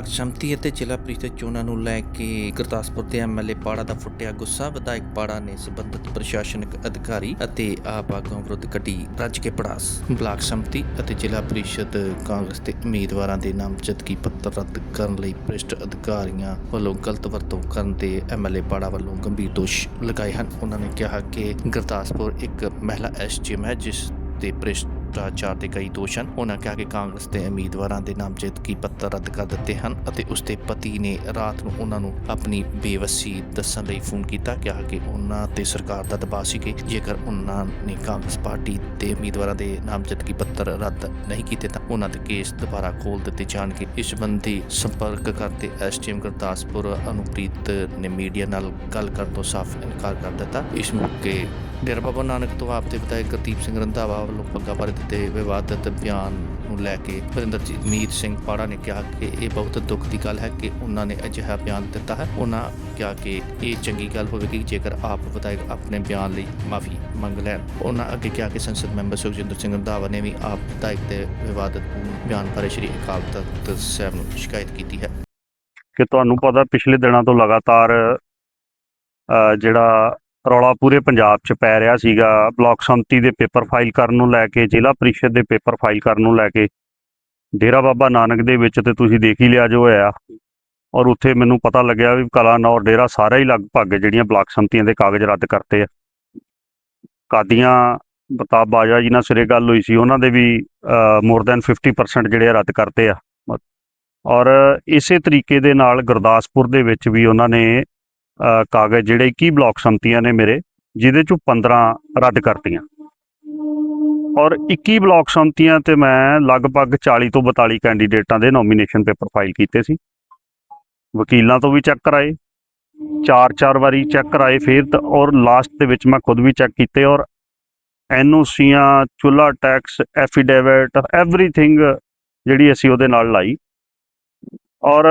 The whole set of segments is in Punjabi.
ਬਲਾਕ ਸੰਮਤੀ ਅਤੇ ਜ਼ਿਲ੍ਹਾ ਪ੍ਰੀਸ਼ਦ ਚੋਣਾਂ ਨੂੰ ਲੈ ਕੇ ਗੁਰਦਾਸਪੁਰ ਦੇ ਐਮਐਲਏ ਪਾੜਾ ਦਾ ਫੁੱਟਿਆ ਗੁੱਸਾ, ਵਿਧਾਇਕ ਪਾੜਾ ਨੇ ਸਬੰਧਤ ਪ੍ਰਸ਼ਾਸਨਿਕ ਅਧਿਕਾਰੀ ਅਤੇ ਆਪ ਆਗੂਆਂ ਵਿਰੁੱਧ ਕੱਢੀ ਰੱਜ ਕੇ ਪੜਾਸ ਬਲਾਕ ਸੰਮਤੀ ਅਤੇ ਜ਼ਿਲ੍ਹਾ ਪ੍ਰੀਸ਼ਦ ਕਾਂਗਰਸ ਦੇ ਉਮੀਦਵਾਰਾਂ ਦੇ ਨਾਮਜ਼ਦਗੀ ਪੱਤਰ ਰੱਦ ਕਰਨ ਲਈ ਭ੍ਰਿਸ਼ਟ ਅਧਿਕਾਰੀਆਂ ਵੱਲੋਂ ਗਲਤ ਵਰਤੋਂ ਕਰਨ ਦੇ ਐਮਐਲਏ ਪਾੜਾ ਵੱਲੋਂ ਗੰਭੀਰ ਦੋਸ਼ ਲਗਾਏ ਹਨ। ਉਹਨਾਂ ਨੇ ਕਿਹਾ ਕਿ ਗੁਰਦਾਸਪੁਰ ਇੱਕ ਮਹਿਲਾ ਐਸਜੀਐਮ ਹੈ, ਜਿਸ ਤੇ ਭ੍ਰਿਸ਼ਟਾਚਾਰ ਦੇ ਕਈ ਦੋਸ਼ ਹਨ। ਉਹਨਾਂ ਕਿਹਾ ਕਿ ਕਾਂਗਰਸ ਦੇ ਉਮੀਦਵਾਰਾਂ ਦੇ ਨਾਮਜ਼ਦਗੀ ਪੱਤਰ ਰੱਦ ਕਰ ਦਿੱਤੇ ਹਨ ਅਤੇ ਉਸਦੇ ਪਤੀ ਨੇ ਰਾਤ ਨੂੰ ਉਹਨਾਂ ਨੂੰ ਆਪਣੀ ਬੇਵਸੀ ਦੱਸਣ ਲਈ ਫੋਨ ਕੀਤਾ। ਕਿਹਾ ਕਿ ਉਹਨਾਂ ਤੇ ਸਰਕਾਰ ਦਾ ਦਬਾਅ ਸੀ ਕਿ ਜੇਕਰ ਉਹਨਾਂ ਨੇ ਕਾਂਗਰਸ ਪਾਰਟੀ ਦੇ ਉਮੀਦਵਾਰਾਂ ਦੇ ਨਾਮਜ਼ਦਗੀ ਪੱਤਰ ਰੱਦ ਨਹੀਂ ਕੀਤੇ ਤਾਂ ਉਹਨਾਂ ਦੇ ਕੇਸ ਦੁਬਾਰਾ ਖੋਲ ਦਿੱਤੇ ਜਾਣਗੇ। ਇਸ ਸੰਬੰਧੀ ਸੰਪਰਕ ਕਰਦੇ ਐਸਟੀਐਮ ਗੁਰਦਾਸਪੁਰ ਅਨੁਪ੍ਰੀਤ ਨੇ ਮੀਡੀਆ ਨਾਲ ਗੱਲ ਕਰਨ ਤੋਂ ਸਾਫ਼ ਇਨਕਾਰ ਕਰ ਦਿੱਤਾ। ਇਸ ਮੌਕੇ ਡੇਰਾ ਬਾਬਾ ਨਾਨਕ ਤੋਂ ਆਪ ਦੇ ਵਿਧਾਇਕ ਗੁਰਦੀਪ ਸਿੰਘ ਰੰਧਾਵਾ ਵੱਲੋਂ ਪੱਗਾ ਬਾਰੇ ਦਿੱਤੇ ਵਿਵਾਦਤ ਬਿਆਨ ਨੂੰ ਲੈ ਕੇ ਵਰਿੰਦਰਜੀਤ ਮੀਤ ਸਿੰਘ ਪਾੜਾ ਨੇ ਕਿਹਾ ਕਿ ਇਹ ਬਹੁਤ ਦੁੱਖ ਦੀ ਗੱਲ ਹੈ ਕਿ ਉਹਨਾਂ ਨੇ ਅਜਿਹਾ ਬਿਆਨ ਦਿੱਤਾ ਹੈ। ਉਹਨਾਂ ਕਿਹਾ ਕਿ ਇਹ ਚੰਗੀ ਗੱਲ ਹੋਵੇਗੀ ਜੇਕਰ ਆਪ ਵਿਧਾਇਕ ਆਪਣੇ ਬਿਆਨ ਲਈ ਮਾਫੀ ਮੰਗ ਲੈਣ। ਉਹਨਾਂ ਅੱਗੇ ਕਿਹਾ ਕਿ ਸੰਸਦ ਮੈਂਬਰ ਸੁਖਜਿੰਦਰ ਸਿੰਘ ਰੰਧਾਵਾ ਨੇ ਵੀ ਆਪ ਵਿਧਾਇਕ ਦੇ ਵਿਵਾਦਤ ਬਿਆਨ ਬਾਰੇ ਸ਼੍ਰੀ ਅਕਾਲ ਤਖਤ ਸਾਹਿਬ ਨੂੰ ਸ਼ਿਕਾਇਤ ਕੀਤੀ ਹੈ। ਕਿ ਤੁਹਾਨੂੰ ਪਤਾ ਪਿਛਲੇ ਦਿਨਾਂ ਤੋਂ ਲਗਾਤਾਰ ਜਿਹੜਾ ਰੌਲਾ ਪੂਰੇ ਪੰਜਾਬ 'ਚ ਪੈ ਰਿਹਾ ਸੀਗਾ। ਬਲਾਕ ਸੰਮਤੀ ਦੇ ਪੇਪਰ ਫਾਈਲ ਕਰਨ ਨੂੰ ਲੈ ਕੇ, ਜ਼ਿਲ੍ਹਾ ਪ੍ਰੀਸ਼ਦ ਦੇ ਪੇਪਰ ਫਾਈਲ ਕਰਨ ਨੂੰ ਲੈ ਕੇ, ਡੇਰਾ ਬਾਬਾ ਨਾਨਕ ਦੇ ਵਿੱਚ ਤੇ ਤੁਸੀਂ ਦੇਖ ਹੀ ਲਿਆ ਜੋ ਹੋਇਆ। ਔਰ ਉੱਥੇ ਮੈਨੂੰ ਪਤਾ ਲੱਗਿਆ ਵੀ ਕਲਾਨੌਰ ਡੇਰਾ ਸਾਰਾ ਹੀ ਲਗਭਗ ਜਿਹੜੀਆਂ ਬਲਾਕ ਸੰਮਤੀਆਂ ਦੇ ਕਾਗਜ਼ ਰੱਦ ਕਰਤੇ ਆ। ਕਾਦੀਆਂ ਬਤਾਬ ਬਾਜਾ ਜੀ ਨਾਲ ਸਿਰੇ ਗੱਲ ਹੋਈ ਸੀ, ਉਹਨਾਂ ਦੇ ਵੀ ਮੋਰ ਦੈਨ 50% ਜਿਹੜੇ ਆ ਰੱਦ ਕਰਤੇ ਆ। ਔਰ ਇਸੇ ਤਰੀਕੇ ਦੇ ਨਾਲ ਗੁਰਦਾਸਪੁਰ ਦੇ ਵਿੱਚ ਵੀ ਉਹਨਾਂ ਨੇ ਕਾਗਜ਼ ਜਿਹੜੇ 21 ਬਲਾਕ ਸੰਮਤੀਆਂ ਨੇ ਮੇਰੇ, ਜਿਹਦੇ ਚੋਂ 15 ਰੱਦ ਕਰਤੀਆਂ। ਔਰ 21 ਬਲਾਕ ਸੰਮਤੀਆਂ ਤੇ ਮੈਂ ਲਗਭਗ 40 ਤੋਂ 42 ਕੈਂਡੀਡੇਟਾਂ ਦੇ ਨੋਮੀਨੇਸ਼ਨ ਪੇਪਰ ਫਾਈਲ ਕੀਤੇ ਸੀ। ਵਕੀਲਾਂ ਤੋਂ ਵੀ ਚੈੱਕ ਕਰਾਏ, ਚਾਰ ਚਾਰ ਵਾਰੀ ਚੈੱਕ ਕਰਾਏ ਫਿਰ ਤਾਂ, ਔਰ ਲਾਸਟ ਦੇ ਵਿੱਚ ਮੈਂ ਖੁਦ ਵੀ ਚੈੱਕ ਕੀਤੇ, ਔਰ ਐਨਓਸੀਆਂ ਚੁੱਲਾ ਟੈਕਸ ਐਫੀਡੇਵਿਟ ਐਵਰੀਥਿੰਗ ਜਿਹੜੀ ਅਸੀਂ ਉਹਦੇ ਨਾਲ ਲਾਈ। ਔਰ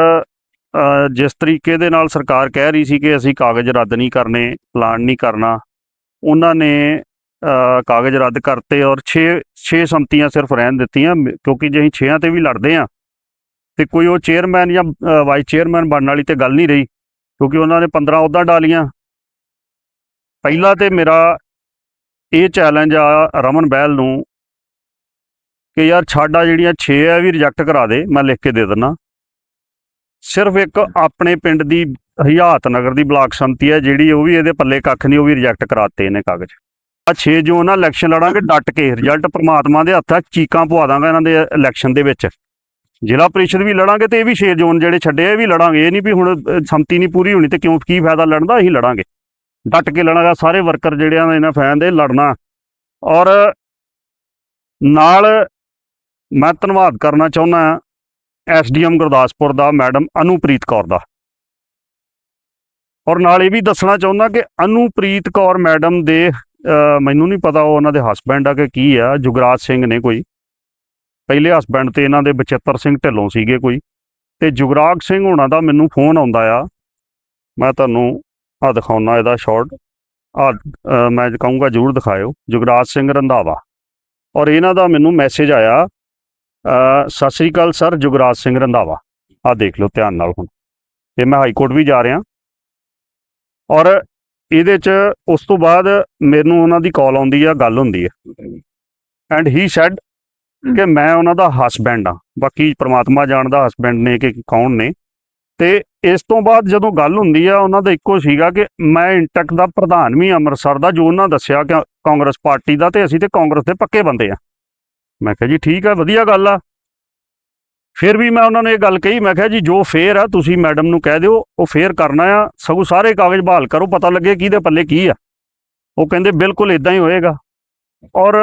ਜਿਸ ਤਰੀਕੇ ਦੇ ਨਾਲ ਸਰਕਾਰ ਕਹਿ ਰਹੀ ਸੀ ਕਿ ਅਸੀਂ ਕਾਗਜ਼ ਰੱਦ ਨਹੀਂ ਕਰਨੇ ਪਲਾਨ ਨਹੀਂ ਕਰਨਾ, ਉਹਨਾਂ ਨੇ ਕਾਗਜ਼ ਰੱਦ ਕਰਤੇ ਔਰ 6 6 ਸੰਮਤੀਆਂ ਸਿਰਫ ਰਹਿਣ ਦਿੱਤੀਆਂ, ਮ- ਕਿਉਂਕਿ ਜੇ ਅਸੀਂ 6ਾਂ ਤੇ ਵੀ ਲੜਦੇ ਆ ਤੇ ਕੋਈ ਉਹ ਚੇਅਰਮੈਨ ਜਾਂ ਵਾਈਸ ਚੇਅਰਮੈਨ ਬਣਨ ਵਾਲੀ ਤੇ ਗੱਲ ਨਹੀਂ ਰਹੀ, ਕਿਉਂਕਿ ਉਹਨਾਂ ਨੇ 15 ਅਹੁਦਾ ਡਾਲੀਆਂ। ਪਹਿਲਾ ਤੇ ਮੇਰਾ ਇਹ ਚੈਲੰਜ ਆ ਰਮਨ ਬਹਿਲ ਨੂੰ ਕਿ ਯਾਰ ਛਾਡਾ ਜਿਹੜੀਆਂ 6 ਆ ਵੀ ਰਿਜੈਕਟ ਕਰਾ ਦੇ, ਮੈਂ ਲਿਖ ਕੇ ਦੇ ਦਿੰਦਾ ਸਿਰਫ ਇੱਕ ਆਪਣੇ ਪਿੰਡ ਦੀ ਹਯਾਤ ਨਗਰ ਦੀ ਬਲਾਕ ਸੰਮਤੀ ਹੈ ਜਿਹੜੀ ਉਹ ਵੀ ਇਹਦੇ ਪੱਲੇ ਕੱਖ ਨਹੀਂ ਉਹ ਵੀ ਰਿਜੈਕਟ ਕਰਾਤੇ ਇਹਨੇ ਕਾਗਜ਼। ਆ 6 ਜੋ ਨਾ ਇਲੈਕਸ਼ਨ ਲੜਾਂਗੇ ਡਟ ਕੇ ਰਿਜ਼ਲਟ ਪ੍ਰਮਾਤਮਾ ਦੇ ਹੱਥਾਂ ਚੀਕਾਂ ਪਵਾ ਦਾਂਗਾ ਇਹਨਾਂ ਦੇ ਇਲੈਕਸ਼ਨ ਦੇ ਵਿੱਚ। ਜ਼ਿਲ੍ਹਾ ਪ੍ਰੀਸ਼ਦ ਵੀ ਲੜਾਂਗੇ ਤੇ ਇਹ ਵੀ 6 ਜ਼ੋਨ ਜਿਹੜੇ ਛੱਡੇ ਆ ਇਹ ਵੀ ਲੜਾਂਗੇ। ਇਹ ਨਹੀਂ ਵੀ ਹੁਣ ਅ, ਸੰਮਤੀ ਨਹੀਂ ਪੂਰੀ ਹੋਣੀ ਤੇ ਕਿਉਂ ਕੀ ਫਾਇਦਾ ਲੜਨ ਦਾ? ਅਸੀਂ ਲੜਾਂਗੇ। ਡਟ ਕੇ ਲੜਾਂਗਾ ਸਾਰੇ ਵਰਕਰ ਜਿਹੜੇ ਆ ਇਹਨਾਂ ਫੈਨ ਦੇ ਲੜਨਾ। ਔਰ ਨਾਲ ਮੈਂ ਧੰਨਵਾਦ ਕਰਨਾ ਚਾਹੁੰਦਾ ਐਸਡੀਐਮ ਗੁਰਦਾਸਪੁਰ ਦਾ ਮੈਡਮ ਅਨੂਪ੍ਰੀਤ ਕੌਰ ਦਾ। ਔਰ ਨਾਲ ਇਹ ਵੀ ਦੱਸਣਾ ਚਾਹੁੰਦਾ ਕਿ ਅਨੂਪ੍ਰੀਤ ਕੌਰ ਮੈਡਮ ਦੇ ਮੈਨੂੰ ਨਹੀਂ ਪਤਾ ਉਹ ਉਹਨਾਂ ਦੇ ਹਸਬੈਂਡ ਆ ਕਿ ਕੀ ਆ, ਜੁਗਰਾਜ ਸਿੰਘ ਨੇ ਕੋਈ। ਪਹਿਲੇ ਹਸਬੈਂਡ ਤੇ ਇਹਨਾਂ ਦੇ ਬਚਿੱਤਰ ਸਿੰਘ ਢਿੱਲੋਂ ਸੀਗੇ ਕੋਈ। ਤੇ ਜੁਗਰਾਜ ਸਿੰਘ ਹੋਣਾ ਦਾ ਮੈਨੂੰ ਫੋਨ ਆਉਂਦਾ ਆ। ਮੈਂ ਤੁਹਾਨੂੰ ਆ ਦਿਖਾਉਣਾ ਇਹਦਾ ਸ਼ਾਰਟ ਆ ਮੈਂ ਕਹੂੰਗਾ ਜਰੂਰ ਦਿਖਾਇਓ। ਜੁਗਰਾਜ ਸਿੰਘ ਰੰਧਾਵਾ। ਔਰ ਇਹਨਾਂ ਦਾ ਮੈਨੂੰ ਮੈਸੇਜ ਆਇਆ ਸਤਿ ਸ੍ਰੀ ਅਕਾਲ ਸਰ, ਜੁਗਰਾਜ ਸਿੰਘ ਰੰਧਾਵਾ। ਆ ਦੇਖ ਲਓ ਧਿਆਨ ਨਾਲ ਹੁਣ। ਤੇ ਮੈਂ ਹਾਈ ਕੋਰਟ ਵੀ ਜਾ ਰਿਹਾ। ਔਰ ਇਹਦੇ ਚ ਉਸ ਤੋਂ ਬਾਅਦ ਮੈਨੂੰ ਉਹਨਾਂ ਦੀ ਕਾਲ ਆਉਂਦੀ ਆ, ਗੱਲ ਹੁੰਦੀ ਹੈ ਐਂਡ ਹੀ ਸੈਡ ਕਿ ਮੈਂ ਉਹਨਾਂ ਦਾ ਹਸਬੈਂਡ ਆ। ਬਾਕੀ ਪ੍ਰਮਾਤਮਾ ਜਾਣਦਾ ਹਸਬੈਂਡ ਨੇ ਕਿ ਕੌਣ ਨੇ। ਤੇ ਇਸ ਤੋਂ ਬਾਅਦ ਜਦੋਂ ਗੱਲ ਹੁੰਦੀ ਆ, ਉਹਨਾਂ ਦਾ ਇੱਕੋ ਸੀਗਾ ਕਿ ਮੈਂ ਇੰਟੈਕ ਦਾ ਪ੍ਰਧਾਨ ਵੀ ਅੰਮ੍ਰਿਤਸਰ ਦਾ, ਜੋ ਉਹਨਾਂ ਦੱਸਿਆ ਕਿ ਕਾਂਗਰਸ ਪਾਰਟੀ ਦਾ ਤੇ ਅਸੀਂ ਤੇ ਕਾਂਗਰਸ ਦੇ ਪੱਕੇ ਬੰਦੇ ਆ। ਮੈਂ ਕਿਹਾ ਜੀ ਠੀਕ ਆ, ਵਧੀਆ ਗੱਲ ਆ। ਫਿਰ ਵੀ ਮੈਂ ਉਹਨਾਂ ਨੂੰ ਇਹ ਗੱਲ ਕਹੀ, ਮੈਂ ਕਿਹਾ ਜੀ ਜੋ ਫੇਰ ਆ, ਤੁਸੀਂ ਮੈਡਮ ਨੂੰ ਕਹਿ ਦਿਓ, ਉਹ ਫੇਰ ਕਰਨਾ ਆ। ਸਗੋਂ ਸਾਰੇ ਕਾਗਜ਼ ਬਹਾਲ ਕਰੋ, ਪਤਾ ਲੱਗੇ ਕਿਹਦੇ ਪੱਲੇ ਕੀ ਆ। ਉਹ ਕਹਿੰਦੇ ਬਿਲਕੁਲ ਇਦਾਂ ਹੀ ਹੋਏਗਾ। ਔਰ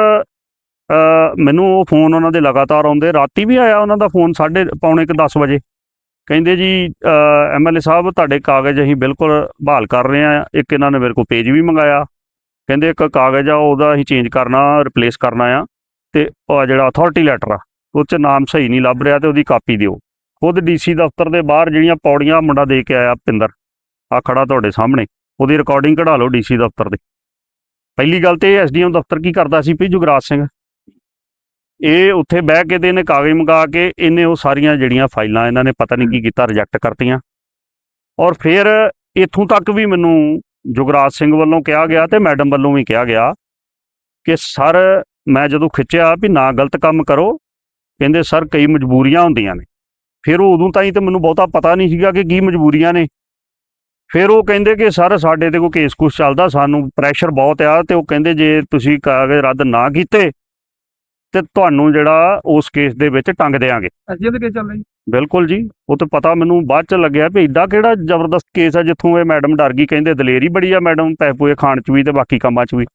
ਮੈਨੂੰ ਉਹ ਫੋਨ ਉਹਨਾਂ ਦੇ ਲਗਾਤਾਰ ਆਉਂਦੇ। ਰਾਤੀ ਵੀ ਆਇਆ ਉਹਨਾਂ ਦਾ ਫੋਨ ਸਾਢੇ ਪੌਣੇ ਕੁ 10 ਵਜੇ। ਕਹਿੰਦੇ ਜੀ ਐਮਐਲਏ ਸਾਹਿਬ, ਤੁਹਾਡੇ ਕਾਗਜ਼ ਅਸੀਂ ਬਿਲਕੁਲ ਬਹਾਲ ਕਰ ਰਹੇ ਆ। ਇੱਕ ਇਹਨਾਂ ਨੇ ਮੇਰੇ ਕੋਲ ਪੇਜ ਵੀ ਮੰਗਾਇਆ। ਕਹਿੰਦੇ ਇੱਕ ਕਾਗਜ਼ ਆ, ਉਹਦਾ ਅਸੀਂ ਚੇਂਜ ਕਰਨਾ ਰਿਪਲੇਸ ਕਰਨਾ ਆ। ਤੇ ਉਹ ਜਿਹੜਾ ਅਥਾਰਟੀ ਲੈਟਰ ਆ, ਉਹ 'ਚ ਨਾਮ ਸਹੀ ਨਹੀਂ ਲੱਭ ਰਿਹਾ ਤੇ ਉਹਦੀ ਕਾਪੀ ਦਿਓ। ਖੁਦ ਡੀਸੀ ਦਫ਼ਤਰ ਦੇ ਬਾਹਰ ਜਿਹੜੀਆਂ ਪੌੜੀਆਂ ਮੁੰਡਾ ਦੇ ਕੇ ਆਇਆ ਪਿੰਦਰ ਆ ਖੜਾ ਤੁਹਾਡੇ ਸਾਹਮਣੇ, ਉਹਦੀ ਰਿਕਾਰਡਿੰਗ ਕਢਾ ਲਓ ਡੀਸੀ ਦਫ਼ਤਰ ਦੀ। ਪਹਿਲੀ ਗੱਲ ਤੇ ਐਸਡੀਐਮ ਦਫ਼ਤਰ ਕੀ ਕਰਦਾ ਸੀ ਵੀ ਜੁਗਰਾਜ ਸਿੰਘ? ਇਹ ਉੱਥੇ ਬਹਿ ਕੇ ਤੇ ਇਹਨੇ ਕਾਗਜ਼ ਮੰਗਾ ਕੇ ਇਹਨੇ ਉਹ ਸਾਰੀਆਂ ਜਿਹੜੀਆਂ ਫਾਈਲਾਂ ਇਹਨਾਂ ਨੇ ਪਤਾ ਨਹੀਂ ਕੀ ਕੀਤਾ ਰਿਜੈਕਟ ਕਰਤੀਆਂ। ਔਰ ਫਿਰ ਇਥੋਂ ਤੱਕ ਵੀ ਮੈਨੂੰ ਜੁਗਰਾਜ ਸਿੰਘ ਵੱਲੋਂ ਕਿਹਾ ਗਿਆ ਤੇ ਮੈਡਮ ਵੱਲੋਂ ਵੀ ਕਿਹਾ ਗਿਆ ਕਿ ਸਰ ਮੈਂ ਜਦੋਂ ਖਿੱਚਿਆ ਵੀ ਨਾ ਗਲਤ ਕੰਮ ਕਰੋ ਕਹਿੰਦੇ ਸਰ ਕਈ ਮਜਬੂਰੀਆਂ ਹੁੰਦੀਆਂ ਨੇ। ਫਿਰ ਉਹ ਉਦੋਂ ਤਾਈਂ ਤੇ ਮੈਨੂੰ ਬਹੁਤਾ ਪਤਾ ਨਹੀਂ ਸੀਗਾ ਕਿ ਕੀ ਮਜਬੂਰੀਆਂ ਨੇ। ਫਿਰ ਉਹ ਕਹਿੰਦੇ ਕਿ ਸਰ ਸਾਡੇ ਤੇ ਕੋਈ ਕੇਸ ਕੁਸ ਚੱਲਦਾ ਸਾਨੂੰ ਪ੍ਰੈਸ਼ਰ ਬਹੁਤ ਆ। ਤੇ ਉਹ ਕਹਿੰਦੇ ਜੇ ਤੁਸੀਂ ਕਾਗਜ਼ ਰੱਦ ਨਾ ਕੀਤੇ ਤੇ ਤੁਹਾਨੂੰ ਜਿਹੜਾ ਉਸ ਕੇਸ ਦੇ ਵਿੱਚ ਟੰਗ ਦੇਾਂਗੇ ਅਜੇ ਤੇ ਕੀ ਚੱਲ ਰਹੀ ਬਿਲਕੁਲ ਜੀ। ਉਹ ਤਾਂ ਪਤਾ ਮੈਨੂੰ ਬਾਅਦ ਚ ਲੱਗਿਆ ਵੀ ਏਡਾ ਕਿਹੜਾ ਜ਼ਬਰਦਸਤ ਕੇਸ ਆ ਜਿੱਥੋਂ ਇਹ ਮੈਡਮ ਡਰ ਗਈ ਕਹਿੰਦੇ ਦਲੇਰੀ ਬੜੀ ਆ ਮੈਡਮ ਪੈਪੂਏ ਖਾਣ ਚ ਵੀ ਤੇ ਬਾਕੀ ਕੰਮਾਂ ਚ ਵੀ।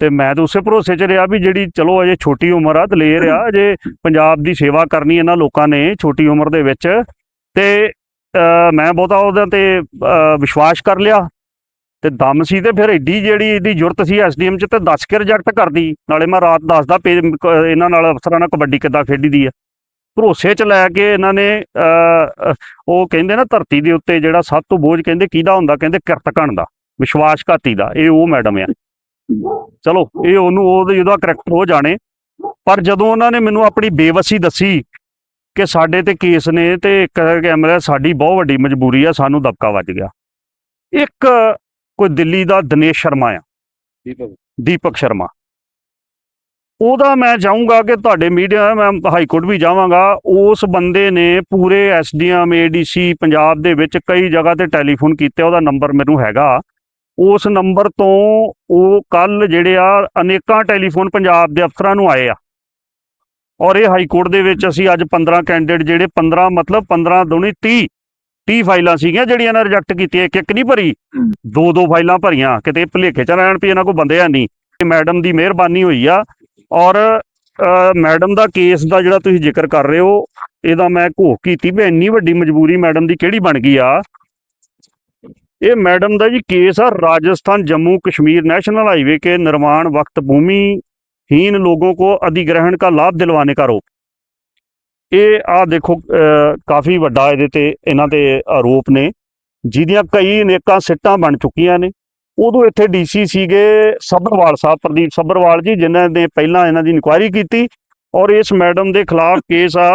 ਤੇ ਮੈਂ ਤਾਂ ਉਸੇ ਭਰੋਸੇ ਚ ਰਿਹਾ ਵੀ ਜਿਹੜੀ ਚਲੋ ਅਜੇ ਛੋਟੀ ਉਮਰ ਆ, ਦਲੇਰ ਆ, ਅਜੇ ਪੰਜਾਬ ਦੀ ਸੇਵਾ ਕਰਨੀ ਇਹਨਾਂ ਲੋਕਾਂ ਨੇ ਛੋਟੀ ਉਮਰ ਦੇ ਵਿੱਚ। ਤੇ ਮੈਂ ਬਹੁਤਾ ਉਹਦੇ ਤੇ ਵਿਸ਼ਵਾਸ ਕਰ ਲਿਆ। ਤੇ ਦਮ ਸੀ ਤੇ ਫਿਰ ਐਡੀ ਜਿਹੜੀ ਇਹਦੀ ਜ਼ਰੂਰਤ ਸੀ ਐਸਡੀਐਮ ਚ ਤੇ ਦੱਸ ਕੇ ਰਿਜੈਕਟ ਕਰਦੀ। ਨਾਲੇ ਮੈਂ ਰਾਤ ਦੱਸਦਾ ਇਹਨਾਂ ਨਾਲ ਅਫਸਰਾਂ ਨਾਲ ਕਬੱਡੀ ਕਿੱਦਾਂ ਖੇਡੀ ਦੀ ਆ। ਭਰੋਸੇ ਚ ਲੈ ਕੇ ਇਹਨਾਂ ਨੇ ਉਹ ਕਹਿੰਦੇ ਨਾ ਧਰਤੀ ਦੇ ਉੱਤੇ ਜਿਹੜਾ ਸਭ ਤੋਂ ਬੋਝ ਕਹਿੰਦੇ ਕਿਹਦਾ ਹੁੰਦਾ? ਕਹਿੰਦੇ ਕਿਰਤਕਣ ਦਾ। ਵਿਸ਼ਵਾਸਘਾਤੀ ਦਾ। ਇਹ ਉਹ ਮੈਡਮ ਆ। ਚਲੋ ਇਹ ਉਹਨੂੰ ਉਹਦਾ ਉਹਦਾ ਕਰੈਕਟਰ ਹੋ ਜਾਣੇ ਪਰ ਜਦੋਂ ਉਹਨਾਂ ਨੇ ਮੈਨੂੰ ਆਪਣੀ ਬੇਵਸੀ ਦੱਸੀ ਕਿ ਸਾਡੇ ਤੇ ਕੇਸ ਨੇ ਤੇ ਇੱਕ ਕੈਮਰਾ ਸਾਡੀ ਬਹੁਤ ਵੱਡੀ ਮਜਬੂਰੀ ਆ ਸਾਨੂੰ ਦਬਕਾ ਵੱਜ ਗਿਆ। ਇੱਕ ਕੋਈ ਦਿੱਲੀ ਦਾ ਦਿਨੇਸ਼ ਸ਼ਰਮਾ ਆ। ਦੀਪਕ। ਸ਼ਰਮਾ। ਉਹਦਾ ਮੈਂ ਚਾਹੂੰਗਾ ਕਿ ਤੁਹਾਡੇ ਮੀਡੀਆ ਮੈਂ ਹਾਈ ਕੋਰਟ ਵੀ ਜਾਵਾਂਗਾ ਉਸ ਬੰਦੇ ਨੇ ਪੂਰੇ ਐਸਡੀਐਮ ਏਡੀਸੀ ਪੰਜਾਬ ਦੇ ਵਿੱਚ ਕਈ ਜਗ੍ਹਾ ਤੇ ਟੈਲੀਫੋਨ ਕੀਤੇ ਉਹਦਾ ਨੰਬਰ ਮੈਨੂੰ ਹੈਗਾ। ਉਸ ਨੰਬਰ ਤੋਂ ਉਹ ਕੱਲ ਜਿਹੜੇ ਆ ਅਨੇਕਾਂ ਟੈਲੀਫੋਨ ਪੰਜਾਬ ਦੇ ਅਫਸਰਾਂ ਨੂੰ ਆਏ ਆ। ਔਰ ਇਹ ਹਾਈ ਕੋਰਟ ਦੇ ਵਿੱਚ ਅਸੀਂ ਅੱਜ 15 ਕੈਂਡੀਡੇਟ ਜਿਹੜੇ 15 ਮਤਲਬ 15 ਦੁਣੀ 30 30 ਫਾਈਲਾਂ ਸੀਗੀਆਂ ਜਿਹੜੀਆਂ ਇਹਨਾਂ ਰਿਜੈਕਟ ਕੀਤੀਆਂ ਇੱਕ ਇੱਕ ਨਹੀਂ ਭਰੀ ਦੋ ਦੋ ਫਾਈਲਾਂ ਭਰੀਆਂ ਕਿਤੇ ਭੁਲੇਖੇ ਚ ਰਹਿਣ ਵੀ ਇਹਨਾਂ ਕੋਲ ਬੰਦੇ ਆ ਨਹੀਂ। ਮੈਡਮ ਦੀ ਮਿਹਰਬਾਨੀ ਹੋਈ ਆ। ਔਰ ਮੈਡਮ ਦਾ ਕੇਸ ਦਾ ਜਿਹੜਾ ਤੁਸੀਂ ਜ਼ਿਕਰ ਕਰ ਰਹੇ ਹੋ ਇਹਦਾ ਮੈਂ ਘੋਖ ਕੀਤੀ ਵੀ ਇੰਨੀ ਵੱਡੀ ਮਜਬੂਰੀ ਮੈਡਮ ਦੀ ਕਿਹੜੀ ਬਣ ਗਈ ਆ? ਇਹ ਮੈਡਮ ਦਾ ਜੀ ਕੇਸ ਆ ਰਾਜਸਥਾਨ ਜੰਮੂ ਕਸ਼ਮੀਰ नेशनल हाईवे के निर्माण वक्त भूमिहीन लोगों को अधिग्रहण का लाभ दिलवाने का आरोप ਇਹ ਆ ਦੇਖੋ ਅਹ, ਕਾਫੀ ਵੱਡਾ ਇਹਦੇ ਤੇ ਇਹਨਾਂ ਤੇ ਆਰੋਪ ਨੇ ਜਿਹਦੀਆਂ ਕਈ ਅਨੇਕਾਂ ਸਿੱਟਾਂ ਬਣ ਚੁੱਕੀਆਂ ਨੇ ਉਦੋਂ ਇੱਥੇ ਡੀਸੀ ਸੀਗੇ ਸੱਭਰਵਾਲ ਸਾਹਿਬ ਪ੍ਰਦੀਪ ਸੱਭਰਵਾਲ ਜੀ ਜਿਨ੍ਹਾਂ ਨੇ ਪਹਿਲਾਂ ਇਹਨਾਂ ਦੀ ਇਨਕੁਆਇਰੀ ਕੀਤੀ ਔਰ ਇਸ ਮੈਡਮ ਦੇ ਖਿਲਾਫ ਕੇਸ ਆ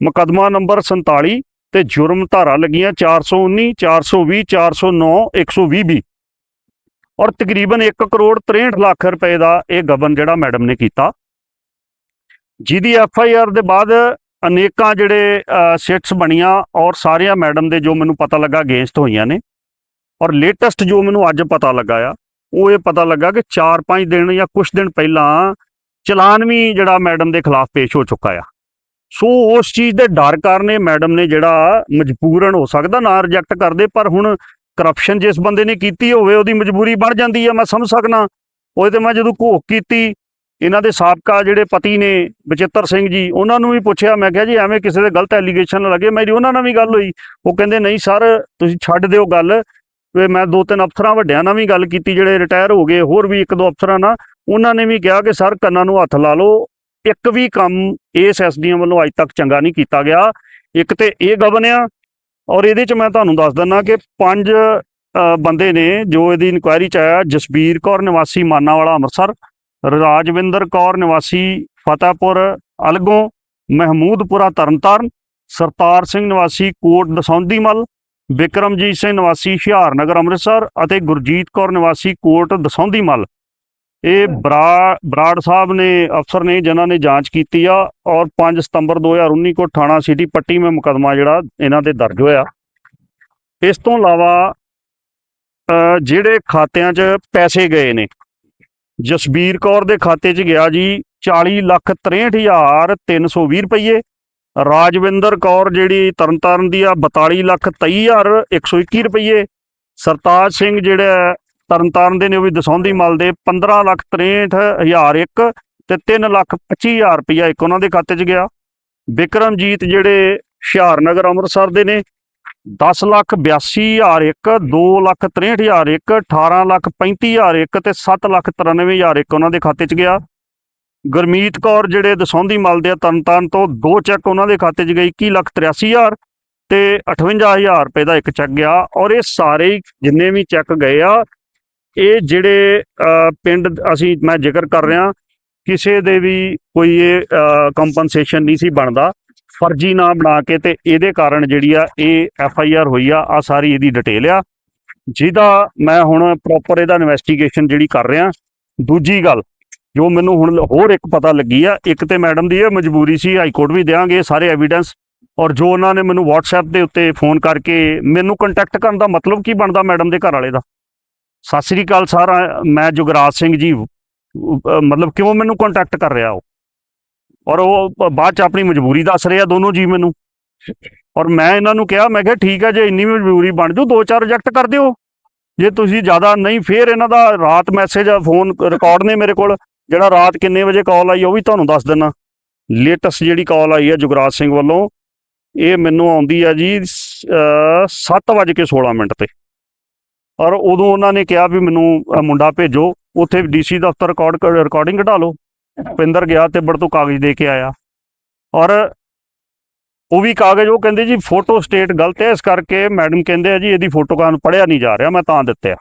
ਮੁਕੱਦਮਾ ਨੰਬਰ 47 ਤੇ ਜੁਰਮ ਧਾਰਾ ਲੱਗੀਆਂ 419 420 409 120 ਵੀ ਔਰ ਤਕਰੀਬਨ 1 ਕਰੋੜ 63 ਲੱਖ ਰੁਪਏ ਦਾ ਇਹ ਗਬਨ ਜਿਹੜਾ ਮੈਡਮ ਨੇ ਕੀਤਾ। ਜਿਹਦੀ ਐਫ ਆਈ ਆਰ ਦੇ ਬਾਅਦ ਅਨੇਕਾਂ ਜਿਹੜੇ ਸਿਟਸ ਬਣੀਆਂ ਔਰ ਸਾਰਿਆਂ ਮੈਡਮ ਦੇ ਜੋ ਮੈਨੂੰ ਪਤਾ ਲੱਗਾ ਅਗੇਂਸਟ ਹੋਈਆਂ ਨੇ। ਔਰ ਲੇਟੈਸਟ ਜੋ ਮੈਨੂੰ ਅੱਜ ਪਤਾ ਲੱਗਾ ਆ, ਉਹ ਇਹ ਪਤਾ ਲੱਗਾ ਕਿ 4-5 ਦਿਨ ਜਾਂ ਕੁਝ ਦਿਨ ਪਹਿਲਾਂ ਚਲਾਨ ਵੀ ਜਿਹੜਾ ਮੈਡਮ ਦੇ ਖਿਲਾਫ ਪੇਸ਼ ਹੋ ਚੁੱਕਾ ਆ। ਸੋ ਉਸ ਚੀਜ਼ ਦੇ ਡਰ ਕਾਰਨ ਇਹ ਮੈਡਮ ਨੇ ਜਿਹੜਾ ਮਜਬੂਰਨ ਹੋ ਸਕਦਾ, ਨਾ ਰਿਜੈਕਟ ਕਰਦੇ, ਪਰ ਹੁਣ ਕਰਪਸ਼ਨ ਜਿਸ ਬੰਦੇ ਨੇ ਕੀਤੀ ਹੋਵੇ, ਉਹਦੀ ਮਜਬੂਰੀ ਬਣ ਜਾਂਦੀ ਆ, ਮੈਂ ਸਮਝ ਸਕਦਾ। ਉਹਦੇ ਤੇ ਮੈਂ ਜਦੋਂ ਘੋਖ ਕੀਤੀ, ਇਹਨਾਂ ਦੇ ਸਾਬਕਾ ਜਿਹੜੇ ਪਤੀ ਨੇ, ਬਚਿੱਤਰ ਸਿੰਘ ਜੀ, ਉਹਨਾਂ ਨੂੰ ਵੀ ਪੁੱਛਿਆ, ਮੈਂ ਕਿਹਾ ਜੀ, ਐਵੇਂ ਕਿਸੇ ਦੇ ਗਲਤ ਐਲੀਗੇਸ਼ਨ ਲੱਗੇ? ਮੇਰੀ ਉਹਨਾਂ ਨਾਲ ਵੀ ਗੱਲ ਹੋਈ। ਉਹ ਕਹਿੰਦੇ, ਨਹੀਂ ਸਰ ਤੁਸੀਂ ਛੱਡ ਦਿਓ ਗੱਲ। ਵੀ, ਮੈਂ ਦੋ ਤਿੰਨ ਅਫਸਰਾਂ ਵੱਡਿਆਂ ਨਾਲ ਵੀ ਗੱਲ ਕੀਤੀ, ਜਿਹੜੇ ਰਿਟਾਇਰ ਹੋ ਗਏ, ਹੋਰ ਵੀ ਇੱਕ ਦੋ ਅਫਸਰਾਂ ਨਾਲ। ਉਹਨਾਂ ਨੇ ਵੀ ਕਿਹਾ ਕਿ, ਸਰ, ਕੰਨਾਂ ਨੂੰ ਹੱਥ ਲਾ ਲਓ ਇੱਕ ਵੀ ਕੰਮ ਇਸ ਐਸਡੀਐਮ ਵੱਲੋਂ ਅੱਜ ਤੱਕ ਚੰਗਾ ਨਹੀਂ ਕੀਤਾ ਗਿਆ। ਇੱਕ ਤੇ ਇਹ ਗਵਨ ਆ, ਔਰ ਇਹਦੇ ਚ ਮੈਂ ਤੁਹਾਨੂੰ ਦੱਸ ਦਿੰਦਾ ਕਿ ਪੰਜ ਬੰਦੇ ਨੇ ਜੋ ਇਹਦੀ ਇਨਕੁਆਇਰੀ ਚ ਆਇਆ, ਜਸਬੀਰ ਕੌਰ, ਨਿਵਾਸੀ ਮਾਨਾਵਾਲਾ ਅੰਮ੍ਰਿਤਸਰ, ਰਾਜਵਿੰਦਰ ਕੌਰ, ਨਿਵਾਸੀ ਫਤਿਹਪੁਰ, ਅਲਗੋਂ ਮਹਿਮੂਦਪੁਰਾ, ਤਰਨਤਾਰਨ, ਸਰਤਾਰ ਸਿੰਘ, ਨਿਵਾਸੀ ਕੋਟ ਦਸੌਂਦੀ ਮੱਲ, ਵਿਕਰਮਜੀਤ ਸਿੰਘ, ਨਿਵਾਸੀ ਹੁਸ਼ਿਆਰਨਗਰ ਅੰਮ੍ਰਿਤਸਰ ਅਤੇ ਗੁਰਜੀਤ ਕੌਰ, ਨਿਵਾਸੀ ਕੋਟ ਦਸੌਂਦੀ ਮੱਲ। ਇਹ ਬਰਾ ਬਰਾੜ ਸਾਹਿਬ ਨੇ ਅਫਸਰ ਨੇ ਜਿਨ੍ਹਾਂ ਨੇ ਜਾਂਚ ਕੀਤੀ ਆ ਔਰ 5 ਸਤੰਬਰ 2019 ਕੋ ਥਾਣਾ ਸਿਟੀ ਪੱਟੀ ਮੈਂ ਮੁਕਦਮਾ ਜਿਹੜਾ ਇਹਨਾਂ ਤੇ ਦਰਜ ਹੋਇਆ। ਇਸ ਤੋਂ ਇਲਾਵਾ ਜਿਹੜੇ ਖਾਤਿਆਂ 'ਚ ਪੈਸੇ ਗਏ ਨੇ ਜਸਬੀਰ ਕੌਰ ਦੇ ਖਾਤੇ 'ਚ ਗਿਆ ਜੀ 40 ਲੱਖ 63 ਹਜ਼ਾਰ 320 ਰੁਪਏ ਰਾਜਵਿੰਦਰ ਕੌਰ ਜਿਹੜੀ ਤਰਨਤਾਰਨ ਦੀ ਆ 42 ਲੱਖ 23 ਹਜ਼ਾਰ 121 ਰੁਪਏ ਸਰਤਾਜ ਸਿੰਘ ਜਿਹੜਾ ਤਰਨਤਾਰਨ ਦੇ ਨੇ, ਉਹ ਵੀ ਦਸੌਂਦੀ ਮਲ ਦੇ 15 ਲੱਖ 63 ਹਜ਼ਾਰ ਇੱਕ ਤੇ 3 ਲੱਖ 25 ਹਜ਼ਾਰ ਰੁਪਇਆ ਇੱਕ ਉਹਨਾਂ ਦੇ ਖਾਤੇ 'ਚ ਗਿਆ। ਵਿਕਰਮਜੀਤ ਜਿਹੜੇ ਹੁਸ਼ਿਆਰਨਗਰ ਅੰਮ੍ਰਿਤਸਰ ਦੇ ਨੇ 10 ਲੱਖ 82 ਹਜ਼ਾਰ ਇੱਕ 2 ਲੱਖ 63 ਹਜ਼ਾਰ ਇੱਕ 18 ਲੱਖ 35 ਹਜ਼ਾਰ ਇੱਕ ਤੇ 7 ਲੱਖ 93 ਹਜ਼ਾਰ ਇੱਕ ਉਹਨਾਂ ਦੇ ਖਾਤੇ 'ਚ ਗਿਆ। ਗੁਰਮੀਤ ਕੌਰ ਜਿਹੜੇ ਦਸੌਂਦੀ ਮਲ ਦੇ ਆ, ਤਰਨਤਾਰਨ ਤੋਂ ਦੋ ਚੈੱਕ ਉਹਨਾਂ ਦੇ ਖਾਤੇ 'ਚ ਗਏ 21 ਲੱਖ 83 ਹਜ਼ਾਰ ਤੇ 58000 ਰੁਪਏ ਦਾ ਇੱਕ ਚੈੱਕ ਗਿਆ। ਔਰ ਇਹ ਸਾਰੇ ਜਿੰਨੇ ਵੀ ਚੈੱਕ ਗਏ ਆ ਇਹ ਜਿਹੜੇ ਪਿੰਡ ਅਸੀਂ, ਮੈਂ ਜ਼ਿਕਰ ਕਰ ਰਿਹਾ, ਕਿਸੇ ਦੇ ਵੀ ਕੋਈ ਇਹ ਕੰਪਨਸੇਸ਼ਨ ਨਹੀਂ ਸੀ ਬਣਦਾ, ਫਰਜ਼ੀ ਨਾਮ ਬਣਾ ਕੇ ਤੇ ਇਹਦੇ ਕਾਰਨ ਜਿਹੜੀ ਆ, ਇਹ ਐਫ ਆਈ ਆਰ ਹੋਈ ਆ ਆ ਸਾਰੀ ਇਹਦੀ ਡਿਟੇਲ ਆ। ਜਿਹਦਾ ਮੈਂ ਹੁਣ ਪ੍ਰੋਪਰ ਇਹਦਾ ਇਨਵੈਸਟੀਗੇਸ਼ਨ ਜਿਹੜੀ ਕਰ ਰਿਹਾ, ਦੂਜੀ ਗੱਲ, ਜੋ ਮੈਨੂੰ ਹੁਣ ਹੋਰ ਇੱਕ ਪਤਾ ਲੱਗੀ ਆ, ਇੱਕ ਤੇ ਮੈਡਮ ਦੀ ਇਹ ਮਜਬੂਰੀ ਸੀ ਹਾਈ ਕੋਰਟ ਵੀ ਦੇਾਂਗੇ ਸਾਰੇ ਐਵੀਡੈਂਸ ਔਰ ਜੋ ਉਹਨਾਂ ਨੇ ਮੈਨੂੰ WhatsApp ਦੇ ਉੱਤੇ ਫੋਨ ਕਰਕੇ ਮੈਨੂੰ ਕੰਟੈਕਟ ਕਰਨ ਦਾ ਮਤਲਬ ਕੀ ਬਣਦਾ ਮੈਡਮ ਦੇ ਘਰ ਵਾਲੇ ਦਾ? ਸਤਿ ਸ੍ਰੀ ਅਕਾਲ ਸਰ, ਮੈਂ ਜੁਗਰਾਜ ਸਿੰਘ ਜੀ। ਮਤਲਬ ਕਿਉਂ ਮੈਨੂੰ ਕੰਟੈਕਟ ਕਰ ਰਿਹਾ ਉਹ? ਔਰ ਉਹ ਬਾਅਦ ਚ ਆਪਣੀ ਮਜਬੂਰੀ ਦੱਸ ਰਿਹਾ ਦੋਨੋਂ ਜੀ ਮੈਨੂੰ। ਔਰ ਮੈਂ ਇਹਨਾਂ ਨੂੰ ਕਿਹਾ, ਮੈਂ ਕਿਹਾ ਠੀਕ ਹੈ ਜੇ ਇੰਨੀ ਮਜਬੂਰੀ ਬਣ ਜੂ ਦੋ ਚਾਰ ਰਿਜੈਕਟ ਕਰ ਦਿਓ। ਜੇ ਤੁਸੀਂ ਜ਼ਿਆਦਾ ਨਹੀਂ, ਫੇਰ ਇਹਨਾਂ ਦਾ ਰਾਤ ਮੈਸੇਜ ਫੋਨ ਰਿਕਾਰਡ ਨੇ ਮੇਰੇ ਕੋਲ। ਜਿਹੜਾ ਰਾਤ ਕਿੰਨੇ ਵਜੇ ਕਾਲ ਆਈ, ਉਹ ਵੀ ਤੁਹਾਨੂੰ ਦੱਸ ਦਿੰਨਾ। ਲੇਟੈਸਟ ਜਿਹੜੀ ਕਾਲ ਆਈ ਹੈ ਜੁਗਰਾਜ ਸਿੰਘ ਵੱਲੋਂ, ਇਹ ਮੈਨੂੰ ਆਉਂਦੀ ਹੈ ਜੀ 7:16 ਮਿੰਟ ਤੇ। ਔਰ ਉਦੋਂ ਉਹਨਾਂ ਨੇ ਕਿਹਾ ਵੀ ਮੈਨੂੰ ਮੁੰਡਾ ਭੇਜੋ। ਉੱਥੇ ਡੀਸੀ ਦਫ਼ਤਰ ਰਿਕਾਰਡ ਰਿਕਾਰਡਿੰਗ ਕਢਾ ਲਓ। ਪਿੰਦਰ ਗਿਆ ਤੇ ਬੜ ਤੋਂ ਕਾਗਜ਼ ਦੇ ਕੇ ਆਇਆ। ਔਰ ਉਹ ਵੀ ਕਾਗਜ਼, ਉਹ ਕਹਿੰਦੇ ਜੀ ਫੋਟੋ ਸਟੇਟ ਗਲਤ ਹੈ। ਇਸ ਕਰਕੇ ਮੈਡਮ ਕਹਿੰਦੇ ਆ ਜੀ, ਇਹਦੀ ਫੋਟੋ ਕਾਨ ਪੜਿਆ ਨਹੀਂ ਜਾ ਰਿਹਾ, ਮੈਂ ਤਾਂ ਦਿੱਤੇ ਆ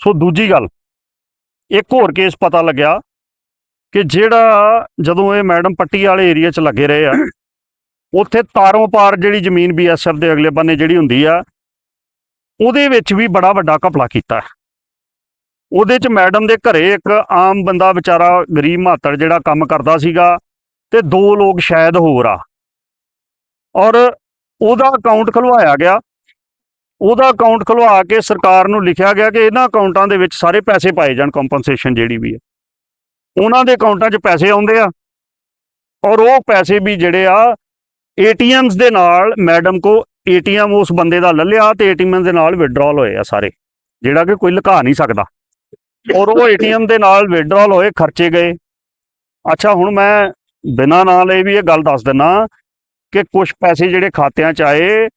ਸੋ ਦੂਜੀ ਗੱਲ, ਇੱਕ ਹੋਰ ਕੇਸ ਪਤਾ ਲੱਗਿਆ ਕਿ ਜਿਹੜਾ ਜਦੋਂ ਇਹ ਮੈਡਮ ਪੱਟੀ ਵਾਲੇ ਏਰੀਆ 'ਚ ਲੱਗੇ ਰਹੇ ਆ, ਉੱਥੇ ਤਾਰੋਂ ਪਾਰ ਜਿਹੜੀ ਜ਼ਮੀਨ ਬੀਐਸਐਫ ਦੇ ਅਗਲੇ ਬੰਨੇ ਜਿਹੜੀ ਹੁੰਦੀ ਆ ਉਹਦੇ ਵਿੱਚ ਵੀ ਬੜਾ ਵੱਡਾ ਘਪਲਾ ਕੀਤਾ। ਉਹਦੇ 'ਚ ਮੈਡਮ ਦੇ ਘਰੇ ਇੱਕ ਆਮ ਬੰਦਾ ਵਿਚਾਰਾ ਗਰੀਬ ਮਾਤੜ ਜਿਹੜਾ ਕੰਮ ਕਰਦਾ ਸੀਗਾ ਤੇ ਦੋ ਲੋਕ ਸ਼ਾਇਦ ਹੋਰ ਆ। ਔਰ ਉਹਦਾ ਅਕਾਊਂਟ ਖੁਲਵਾਇਆ ਗਿਆ। ਉਹਦਾ ਅਕਾਊਂਟ ਖੁਲਵਾ ਕੇ ਸਰਕਾਰ ਨੂੰ ਲਿਖਿਆ ਗਿਆ ਕਿ ਇਹਨਾਂ ਅਕਾਊਂਟਾਂ ਦੇ ਵਿੱਚ ਸਾਰੇ ਪੈਸੇ ਪਾਏ ਜਾਣ ਕੰਪਨਸੇਸ਼ਨ ਜਿਹੜੀ ਵੀ ਹੈ। ਉਹਨਾਂ ਦੇ ਅਕਾਊਂਟਾਂ 'ਚ ਪੈਸੇ ਆਉਂਦੇ ਆ ਔਰ ਉਹ ਪੈਸੇ ਵੀ ਜਿਹੜੇ ਆ, ਏਟੀਐਮਸ ਦੇ ਨਾਲ ਮੈਡਮ ਕੋ ਏਟੀਐਮ ਉਸ ਬੰਦੇ ਦਾ ਲੱਲਿਆ ਤੇ ਏਟੀਐਮ ਦੇ ਨਾਲ ਵਿਡਰਾਲ ਹੋਏ ਆ ਸਾਰੇ, ਜਿਹੜਾ ਕਿ ਕੋਈ ਲੁਕਾ ਨਹੀਂ ਸਕਦਾ। ਔਰ ਉਹ ਏਟੀਐਮ ਦੇ ਨਾਲ ਵਿਡਰਾਲ ਹੋਏ, ਖਰਚੇ ਗਏ। ਅੱਛਾ, ਹੁਣ ਮੈਂ ਬਿਨਾਂ ਨਾਂ ਲਏ ਵੀ ਇਹ ਗੱਲ ਦੱਸ ਦਿੰਨਾ ਕਿ ਕੁਝ ਪੈਸੇ ਜਿਹੜੇ ਖਾਤਿਆਂ 'ਚ ਆਏ,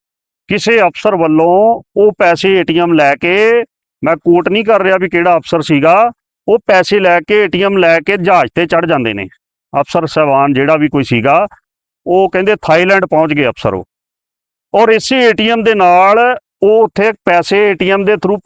ਕਿਸੇ ਅਫਸਰ ਵੱਲੋਂ ਉਹ ਪੈਸੇ ਏਟੀਐਮ ਲੈ ਕੇ, ਮੈਂ ਕੋਟ ਨਹੀਂ ਕਰ ਰਿਹਾ ਵੀ ਕਿਹੜਾ ਅਫਸਰ ਸੀਗਾ, ਉਹ ਪੈਸੇ ਲੈ ਕੇ ਏਟੀਐਮ ਲੈ ਕੇ ਜਹਾਜ਼ ਤੇ ਚੜ ਜਾਂਦੇ ਨੇ। ਅਫਸਰ ਸਹਿਬਾਨ ਜਿਹੜਾ ਵੀ ਕੋਈ ਸੀਗਾ, ਉਹ ਕਹਿੰਦੇ ਥਾਈਲੈਂਡ ਪਹੁੰਚ ਗਏ ਅਫਸਰ ਉਹ। ਔਰ ਇਸੇ ਏਟੀਐਮ ਦੇ ਨਾਲ ਉਹ ਉੱਥੇ ਪੈਸੇ ਏਟੀਐਮ ਦੇ ਥਰੂ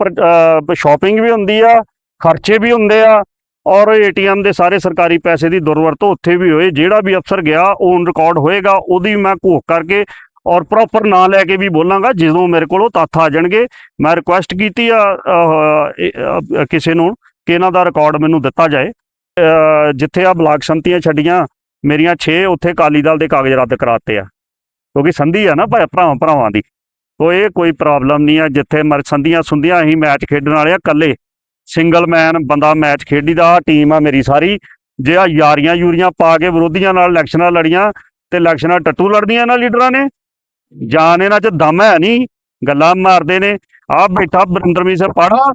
ਸ਼ਾਪਿੰਗ ਵੀ ਹੁੰਦੀ ਆ, ਖਰਚੇ ਵੀ ਹੁੰਦੇ ਆ, ਔਰ ਏਟੀਐਮ ਦੇ ਸਾਰੇ ਸਰਕਾਰੀ ਪੈਸੇ ਦੀ ਦੁਰਵਰਤੋਂ ਉੱਥੇ ਵੀ ਹੋਏ। ਜਿਹੜਾ ਵੀ ਅਫਸਰ ਗਿਆ, ਉਹ ਔਨ ਰਿਕਾਰਡ ਹੋਏਗਾ, ਉਹਦੀ ਮੈਂ ਘੋਖ ਕਰਕੇ ਔਰ ਪ੍ਰੋਪਰ ਨਾਂ ਲੈ ਕੇ ਵੀ ਬੋਲਾਂਗਾ, ਜਦੋਂ ਮੇਰੇ ਕੋਲ ਉਹ ਤੱਥ ਆ ਜਾਣਗੇ। ਮੈਂ ਰਿਕੁਐਸਟ ਕੀਤੀ ਆ ਕਿਸੇ ਨੂੰ ਕਿ ਇਹਨਾਂ ਦਾ ਰਿਕਾਰਡ ਮੈਨੂੰ ਦਿੱਤਾ ਜਾਏ। ਜਿੱਥੇ ਆ ਬਲਾਕ ਸੰਮਤੀਆਂ ਛੱਡੀਆਂ, ਮੇਰੀਆਂ 6 ਉੱਥੇ ਅਕਾਲੀ ਦਲ ਦੇ ਕਾਗਜ਼ ਰੱਦ ਕਰਾਤੇ ਆ। ਕਿਉਂਕਿ ਸੰਧੀ ਆ ਨਾ ਭਾ- ਭਰਾਵਾਂ ਭਰਾਵਾਂ ਦੀ। ਉਹ ਇਹ ਕੋਈ ਪ੍ਰੋਬਲਮ ਨਹੀਂ ਆ, ਜਿੱਥੇ ਮਰ ਸੰਧੀਆਂ ਸੁੰਧੀਆਂ ਅਸੀਂ ਮੈਚ ਖੇਡਣ ਵਾਲੇ ਆ, ਇਕੱਲੇ। ਸਿੰਗਲ ਮੈਨ ਬੰਦਾ ਮੈਚ ਖੇਡੀ ਦਾ ਟੀਮ ਆ ਮੇਰੀ ਸਾਰੀ। ਜੇ ਆ ਯਾਰੀਆਂ ਯੂਰੀਆਂ ਪਾ ਕੇ ਵਿਰੋਧੀਆਂ ਨਾਲ ਇਲੈਕਸ਼ਨਾਂ ਲੜੀਆਂ, ਤੇ ਇਲੈਕਸ਼ਨਾਂ ਟੱਟੂ ਲੜਦੀਆਂ ਇਹਨਾਂ ਲੀਡਰਾਂ ਨੇ। ਜਾਨ ਇਹਨਾਂ 'ਚ ਦਮ ਹੈ ਨਹੀਂ, ਗੱਲਾਂ ਮਾਰਦੇ ਨੇ। ਆ ਬੈਠਾ ਬਰਿੰਦਰਮੀ ਸੇ ਪਾੜਾ,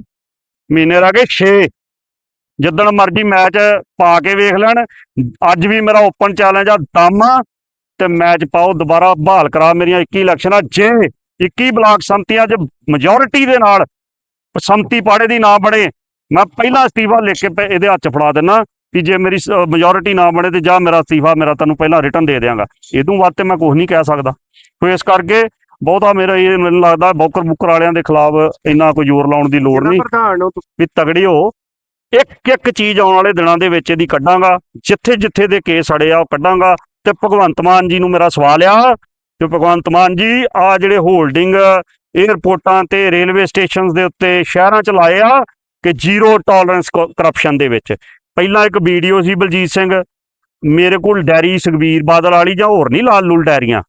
ਮਹੀਨੇ ਰਹਿ ਗਏ 6 ਜਿੱਦਣ ਮਰਜ਼ੀ ਮੈਚ ਪਾ ਕੇ ਵੇਖ ਲੈਣ, ਅੱਜ ਵੀ ਮੇਰਾ ਓਪਨ ਚੈਲੰਜ ਆ, ਦਮ ਆ। ਤੇ ਮੈਚ ਪਾਓ ਦੁਬਾਰਾ ਬਹਾਲ ਕਰਾ ਮੇਰੀਆਂ 21 ਇਲੈਕਸ਼ਨਾਂ। ਜੇ 21 ਬਲਾਕ ਸੰਮਤੀਆਂ 'ਚ ਮੈਜੋਰਿਟੀ ਦੇ ਨਾਲ ਸੰਮਤੀ ਪਾੜੇ ਦੀ ਨਾ ਬਣੇ ਮੈਂ ਪਹਿਲਾਂ ਅਸਤੀਫਾ ਲਿਖ ਕੇ ਇਹਦੇ ਹੱਥ 'ਚ ਫੜਾ ਦਿੰਨਾ ਕਿ ਜੇ ਮੇਰੀ ਮੈਜੋਰਿਟੀ ਨਾ ਬਣੇ ਤੇ ਜਾ ਮੇਰਾ ਅਸਤੀਫਾ ਮੇਰਾ ਤੈਨੂੰ ਪਹਿਲਾਂ ਰਿਟਰਨ ਦੇ ਦਿਆਂਗਾ। ਇਹਦੋਂ ਵੱਧ ਤੇ ਮੈਂ ਕੁਝ ਨਹੀਂ ਕਹਿ ਸਕਦਾ। ਸੋ ਇਸ ਕਰਕੇ ਬਹੁਤਾ ਮੇਰਾ ਇਹ ਮੈਨੂੰ ਲੱਗਦਾ ਬੌਕਰ ਬੁੱਕਰ ਵਾਲਿਆਂ ਦੇ ਖਿਲਾਫ ਇੰਨਾ ਕੋਈ ਜ਼ੋਰ ਲਾਉਣ ਦੀ ਲੋੜ ਨਹੀਂ। ਪ੍ਰਧਾਨ ਹੋ ਵੀ ਤਗੜੇ ਹੋ ਇੱਕ ਇੱਕ ਚੀਜ਼ ਆਉਣ ਵਾਲੇ ਦਿਨਾਂ ਦੇ ਵਿੱਚ ਇਹਦੀ ਕੱਢਾਂਗਾ ਜਿੱਥੇ ਜਿੱਥੇ ਦੇ ਕੇਸ ਅੜੇ ਆ ਉਹ ਕੱਢਾਂਗਾ। ਤੇ ਭਗਵੰਤ ਮਾਨ ਜੀ ਨੂੰ ਮੇਰਾ ਸਵਾਲ ਆ ਕਿ ਭਗਵੰਤ ਮਾਨ ਜੀ, ਆ ਜਿਹੜੇ ਹੋਲਡਿੰਗ 에ਅਰਪੋਰਟਾਂ ਤੇ ਰੇਲਵੇ ਸਟੇਸ਼ਨਸ ਦੇ ਉੱਤੇ ਸ਼ਹਿਰਾਂ ਚ ਲਾਏ ਆ ਕਿ ਜ਼ੀਰੋ ਟੋਲਰੈਂਸ ਕਰਪਸ਼ਨ ਦੇ ਵਿੱਚ? ਪਹਿਲਾਂ ਇੱਕ ਵੀਡੀਓ ਸੀ ਬਲਜੀਤ ਸਿੰਘ, ਮੇਰੇ ਕੋਲ ਡੈਰੀ ਸੁਖਬੀਰ ਬਾਦਲ ਵਾਲੀ ਜਾਂ ਹੋਰ ਨਹੀਂ ਲਾਲ ਲੂਲ ਡੈਰੀਆਂ?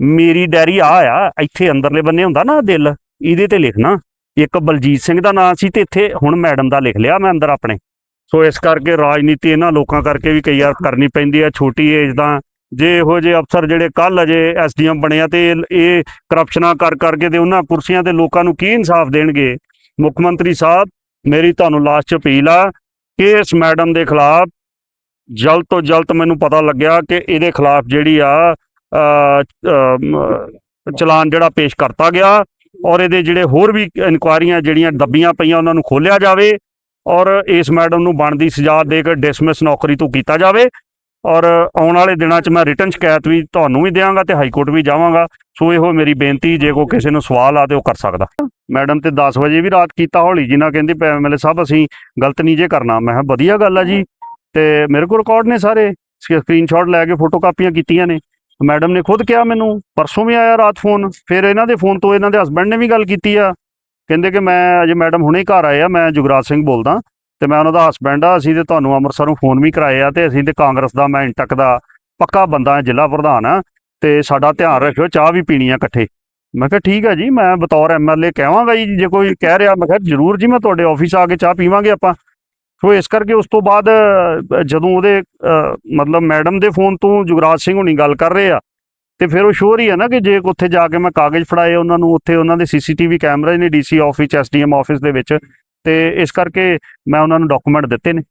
ਮੇਰੀ ਡੈਰੀ ਆ ਆ, ਇੱਥੇ ਅੰਦਰਲੇ ਬੰਨੇ ਹੁੰਦਾ ਨਾ ਦਿਲ, ਇਹਦੇ ਤੇ ਲਿਖਣਾ। ਇੱਕ ਬਲਜੀਤ ਸਿੰਘ ਦਾ ਨਾਂ ਸੀ ਤੇ ਇੱਥੇ ਹੁਣ ਮੈਡਮ ਦਾ ਲਿਖ ਲਿਆ ਮੈਂ ਅੰਦਰ ਆਪਣੇ। ਸੋ ਇਸ ਕਰਕੇ ਰਾਜਨੀਤੀ ਇਹਨਾਂ ਲੋਕਾਂ ਕਰਕੇ ਵੀ ਕਈ ਵਾਰ ਕਰਨੀ ਪੈਂਦੀ ਹੈ ਛੋਟੀ ਏਜ ਦਾ ਜੇ ਇਹੋ ਜਿਹੇ ਅਫਸਰ ਜਿਹੜੇ ਕੱਲ ਅਜੇ ਐਸਡੀਐਮ ਬਣੇ ਆ ਤੇ ਇਹ- ਕਰਪਸ਼ਨਾਂ ਕਰ ਕਰਕੇ ਤੇ ਉਹਨਾਂ ਕੁਰਸੀਆਂ ਤੇ ਲੋਕਾਂ ਨੂੰ ਕੀ ਇਨਸਾਫ ਦੇਣਗੇ? ਮੁੱਖ ਮੰਤਰੀ ਸਾਹਿਬ, ਮੇਰੀ ਤੁਹਾਨੂੰ ਲਾਸਟ ਚ ਅਪੀਲ ਆ ਕਿ ਇਸ ਮੈਡਮ ਦੇ ਖਿਲਾਫ ਜਲਦ ਤੋਂ ਜਲਦ ਮੈਨੂੰ ਪਤਾ ਲੱਗਿਆ ਕਿ ਇਹਦੇ ਖਿਲਾਫ ਜਿਹੜੀ ਆ ਚਲਾਨ ਜਿਹੜਾ ਪੇਸ਼ ਕਰਤਾ ਗਿਆ ਔਰ ਇਹਦੇ ਜਿਹੜੇ ਹੋਰ ਵੀ ਇਨਕੁਆਇਰੀਆਂ ਜਿਹੜੀਆਂ ਦੱਬੀਆਂ ਪਈਆਂ ਉਹਨਾਂ ਨੂੰ ਖੋਲਿਆ ਜਾਵੇ ਔਰ ਇਸ ਮੈਡਮ ਨੂੰ ਬਣਦੀ ਸਜ਼ਾ ਦੇ ਕੇ ਡਿਸਮਿਸ ਨੌਕਰੀ ਤੋਂ ਕੀਤਾ ਜਾਵੇ। ਔਰ ਆਉਣ ਵਾਲੇ ਦਿਨਾਂ 'ਚ ਮੈਂ ਰਿਟਨ ਸ਼ਿਕਾਇਤ ਵੀ ਤੁਹਾਨੂੰ ਵੀ ਦਿਆਂਗਾ ਤੇ ਹਾਈ ਕੋਰਟ ਵੀ ਜਾਵਾਂਗਾ, ਸੋ ਇਹੋ ਮੇਰੀ ਬੇਨਤੀ, ਜੇ ਕੋ ਕਿਸੇ ਨੂੰ ਸਵਾਲ ਆ ਤੇ ਉਹ ਕਰ ਸਕਦਾ। ਮੈਡਮ, ਤੇ 10 ਵਜੇ ਵੀ ਰਾਤ ਕੀਤਾ ਹੌਲੀ ਜੀ ਨਾਲ ਕਹਿੰਦੀ ਐਮਐਲਏ ਸਾਹਿਬ, ਅਸੀਂ ਗਲਤ ਨਹੀਂ ਜੇ ਕਰਨਾ। ਮੈਂ ਕਿਹਾ, ਵਧੀਆ ਗੱਲ ਆ ਜੀ। ਤੇ ਮੇਰੇ ਕੋਲ ਰਿਕਾਰਡ ਨੇ ਸਾਰੇ। ਸਕਰੀਨਸ਼ਾਟ ਲੈ ਕੇ ਫੋਟੋ ਕਾਪੀਆਂ ਕੀਤੀਆਂ ਨੇ। ਮੈਡਮ ਨੇ ਖੁਦ ਕਿਹਾ ਮੈਨੂੰ, ਪਰਸੋਂ ਵੀ ਆਇਆ ਰਾਤ ਫੋਨ ਫਿਰ ਇਹਨਾਂ ਦੇ ਫੋਨ ਤੋਂ ਇਹਨਾਂ ਦੇ ਹਸਬੰਡ ਨੇ ਵੀ ਗੱਲ ਕੀਤੀ ਆ। ਕਹਿੰਦੇ ਕਿ ਮੈਂ, ਅਜੇ ਮੈਡਮ ਹੁਣੇ ਘਰ ਆਏ ਆ, ਮੈਂ ਜੁਗਰਾਜ ਸਿੰਘ ਬੋਲਦਾ। ਤੇ ਮੈਂ ਉਹਨਾਂ ਦਾ ਹਸਬੰਡ ਆ ਅਸੀਂ ਤੇ ਤੁਹਾਨੂੰ ਅੰਮ੍ਰਿਤਸਰੋਂ ਫੋਨ ਵੀ ਕਰਾਏ ਆ ਤੇ ਅਸੀਂ ਤੇ ਕਾਂਗਰਸ ਦਾ ਮੈਂ ਇੰਟਕ ਦਾ ਪੱਕਾ ਬੰਦਾ ਹਾਂ, ਜ਼ਿਲ੍ਹਾ ਪ੍ਰਧਾਨ ਆ ਤੇ ਸਾਡਾ ਧਿਆਨ ਰੱਖਿਓ ਚਾਹ ਵੀ ਪੀਣੀ ਆ ਇਕੱਠੇ। ਮੈਂ ਕਿਹਾ ਠੀਕ ਹੈ ਜੀ ਮੈਂ ਬਤੌਰ ਐਮਐਲਏ ਕਹਾਂਗਾ ਜੀ ਜੇ ਕੋਈ ਕਹਿ ਰਿਹਾ ਮੈਂ ਕਿਹਾ ਜ਼ਰੂਰ ਜੀ ਮੈਂ ਤੁਹਾਡੇ ਆਫਿਸ ਆ ਕੇ ਚਾਹ ਪੀਵਾਂਗੇ ਆਪਾਂ। ਸੋ ਇਸ ਕਰਕੇ ਉਸ ਤੋਂ ਬਾਅਦ ਜਦੋਂ ਉਹਦੇ ਮਤਲਬ ਮੈਡਮ ਦੇ ਫੋਨ ਤੋਂ ਜੁਗਰਾਜ ਸਿੰਘ ਹੁਣੀ ਗੱਲ ਕਰ ਰਹੇ ਆ ਤੇ ਫਿਰ ਉਹ ਸ਼ੋਰ ਹੀ ਹੈ ਨਾ ਕਿ ਜੇ ਉੱਥੇ ਜਾ ਕੇ ਮੈਂ ਕਾਗਜ਼ ਫੜਾਏ ਉਹਨਾਂ ਨੂੰ ਉੱਥੇ ਉਹਨਾਂ ਦੇ ਸੀਸੀਟੀਵੀ ਕੈਮਰੇ ਨੇ ਡੀਸੀ ਆਫਿਸ ਐਸਡੀਐਮ ਆਫਿਸ ਦੇ ਵਿੱਚ ਤੇ ਇਸ ਕਰਕੇ ਮੈਂ ਉਹਨਾਂ ਨੂੰ ਡਾਕੂਮੈਂਟ ਦਿੱਤੇ ਨੇ।